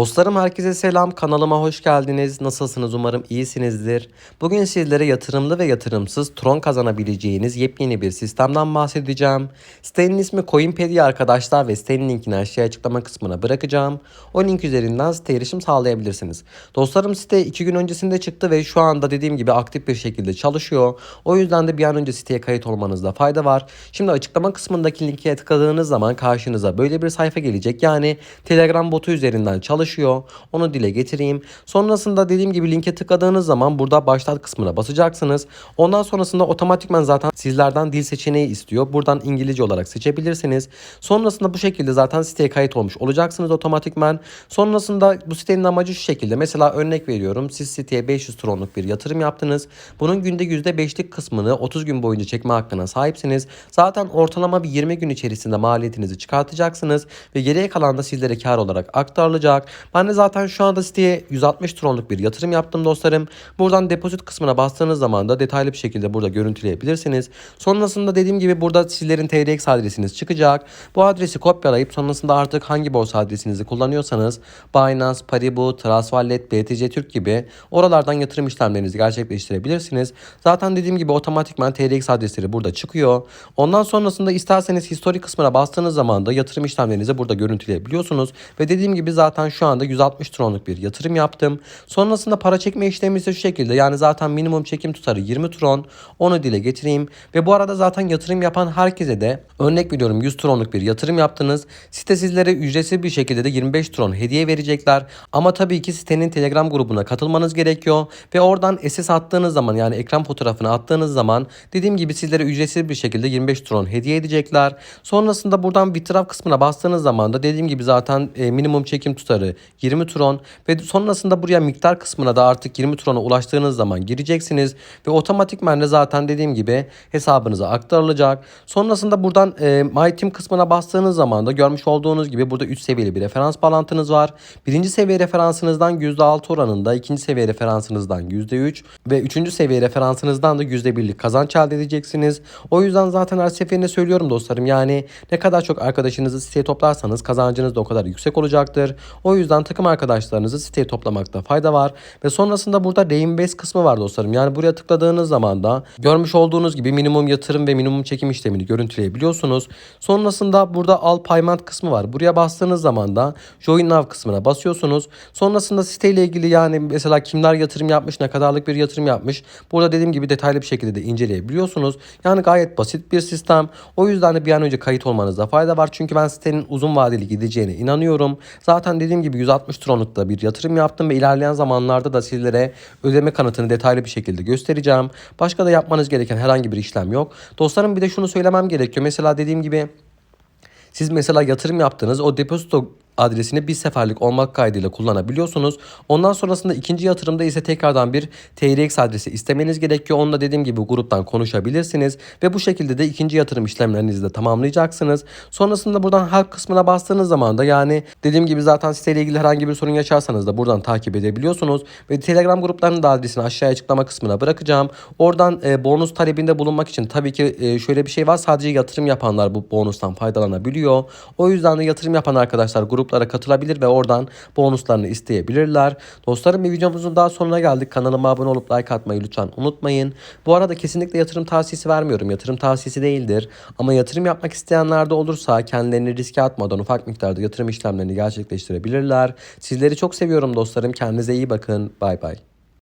Dostlarım herkese selam. Kanalıma hoş geldiniz. Nasılsınız? Umarım iyisinizdir. Bugün sizlere yatırımlı ve yatırımsız Tron kazanabileceğiniz yepyeni bir sistemden bahsedeceğim. Sitenin ismi Coinpedia arkadaşlar ve sitenin linkini aşağıya açıklama kısmına bırakacağım. O link üzerinden site erişim sağlayabilirsiniz. Dostlarım site 2 gün öncesinde çıktı ve şu anda dediğim gibi aktif bir şekilde çalışıyor. O yüzden de bir an önce siteye kayıt olmanızda fayda var. Şimdi açıklama kısmındaki linke tıkladığınız zaman karşınıza böyle bir sayfa gelecek. Yani Telegram botu üzerinden çalışıyor çalışıyor. Onu dile getireyim. Sonrasında dediğim gibi linke tıkladığınız zaman burada başlat kısmına basacaksınız. Ondan sonrasında otomatikman zaten sizlerden dil seçeneği istiyor. Buradan İngilizce olarak seçebilirsiniz. Sonrasında bu şekilde zaten siteye kayıt olmuş olacaksınız otomatikman. Sonrasında bu sitenin amacı şu şekilde. Mesela örnek veriyorum. Siz siteye 500 tronluk bir yatırım yaptınız. Bunun günde %5'lik kısmını 30 gün boyunca çekme hakkına sahipsiniz. Zaten ortalama bir 20 gün içerisinde maliyetinizi çıkartacaksınız ve geriye kalan da sizlere kar olarak aktarılacak. Ben de zaten şu anda siteye 160 tronluk bir yatırım yaptım dostlarım. Buradan depozit kısmına bastığınız zaman da detaylı bir şekilde burada görüntüleyebilirsiniz. Sonrasında dediğim gibi burada sizlerin TRX adresiniz çıkacak. Bu adresi kopyalayıp sonrasında artık hangi borsa adresinizi kullanıyorsanız Binance, Paribu, Trustwallet, BTC Türk gibi oralardan yatırım işlemlerinizi gerçekleştirebilirsiniz. Zaten dediğim gibi otomatikman TRX adresleri burada çıkıyor. Ondan sonrasında isterseniz history kısmına bastığınız zaman da yatırım işlemlerinizi burada görüntüleyebiliyorsunuz. Ve dediğim gibi zaten şu anda 160 tronluk bir yatırım yaptım. Sonrasında para çekme işlemi ise şu şekilde. Yani zaten minimum çekim tutarı 20 tron. Onu dile getireyim. Ve bu arada zaten yatırım yapan herkese de örnek veriyorum 100 tronluk bir yatırım yaptınız. Site sizlere ücretsiz bir şekilde de 25 tron hediye verecekler. Ama tabii ki sitenin Telegram grubuna katılmanız gerekiyor. Ve oradan SS attığınız zaman yani ekran fotoğrafını attığınız zaman dediğim gibi sizlere ücretsiz bir şekilde 25 tron hediye edecekler. Sonrasında buradan bitraf kısmına bastığınız zaman da dediğim gibi zaten e, minimum çekim tutarı 20 tron ve sonrasında buraya miktar kısmına da artık 20 trona ulaştığınız zaman gireceksiniz ve otomatikman de zaten dediğim gibi hesabınıza aktarılacak. Sonrasında buradan e, My Team kısmına bastığınız zaman da görmüş olduğunuz gibi burada 3 seviyeli bir referans bağlantınız var. Birinci seviye referansınızdan %6 oranında, ikinci seviye referansınızdan %3 ve üçüncü seviye referansınızdan da %1'lik kazanç elde edeceksiniz. O yüzden zaten her seferinde söylüyorum dostlarım yani ne kadar çok arkadaşınızı siteye toplarsanız kazancınız da o kadar yüksek olacaktır. O yüzden takım arkadaşlarınızı siteye toplamakta fayda var. Ve sonrasında burada Reinvest kısmı var dostlarım. Yani buraya tıkladığınız zaman da görmüş olduğunuz gibi minimum yatırım ve minimum çekim işlemini görüntüleyebiliyorsunuz. Sonrasında burada Al Payment kısmı var. Buraya bastığınız zaman da Join Now kısmına basıyorsunuz. Sonrasında siteyle ilgili yani mesela kimler yatırım yapmış, ne kadarlık bir yatırım yapmış. Burada dediğim gibi detaylı bir şekilde de inceleyebiliyorsunuz. Yani gayet basit bir sistem. O yüzden de bir an önce kayıt olmanızda fayda var. Çünkü ben sitenin uzun vadeli gideceğine inanıyorum. Zaten dediğim gibi 160 tronlukta bir yatırım yaptım ve ilerleyen zamanlarda da sizlere ödeme kanıtını detaylı bir şekilde göstereceğim. Başka da yapmanız gereken herhangi bir işlem yok. Dostlarım bir de şunu söylemem gerekiyor. Mesela dediğim gibi siz mesela yatırım yaptınız. O depozito adresini bir seferlik olmak kaydıyla kullanabiliyorsunuz. Ondan sonrasında ikinci yatırımda ise tekrardan bir TRX adresi istemeniz gerekiyor. Onunla dediğim gibi gruptan konuşabilirsiniz ve bu şekilde de ikinci yatırım işlemlerinizi de tamamlayacaksınız. Sonrasında buradan help kısmına bastığınız zaman da yani dediğim gibi zaten siteyle ilgili herhangi bir sorun yaşarsanız da buradan takip edebiliyorsunuz ve Telegram gruplarının da adresini aşağıya açıklama kısmına bırakacağım. Oradan e, bonus talebinde bulunmak için tabii ki e, şöyle bir şey var. Sadece yatırım yapanlar bu bonustan faydalanabiliyor. O yüzden de yatırım yapan arkadaşlar grup gruplara katılabilir ve oradan bonuslarını isteyebilirler. Dostlarım bir videomuzun daha sonuna geldik. Kanalıma abone olup like atmayı lütfen unutmayın. Bu arada kesinlikle yatırım tavsiyesi vermiyorum. Yatırım tavsiyesi değildir. Ama yatırım yapmak isteyenler de olursa kendilerini riske atmadan ufak miktarda yatırım işlemlerini gerçekleştirebilirler. Sizleri çok seviyorum dostlarım. Kendinize iyi bakın. Bay bay.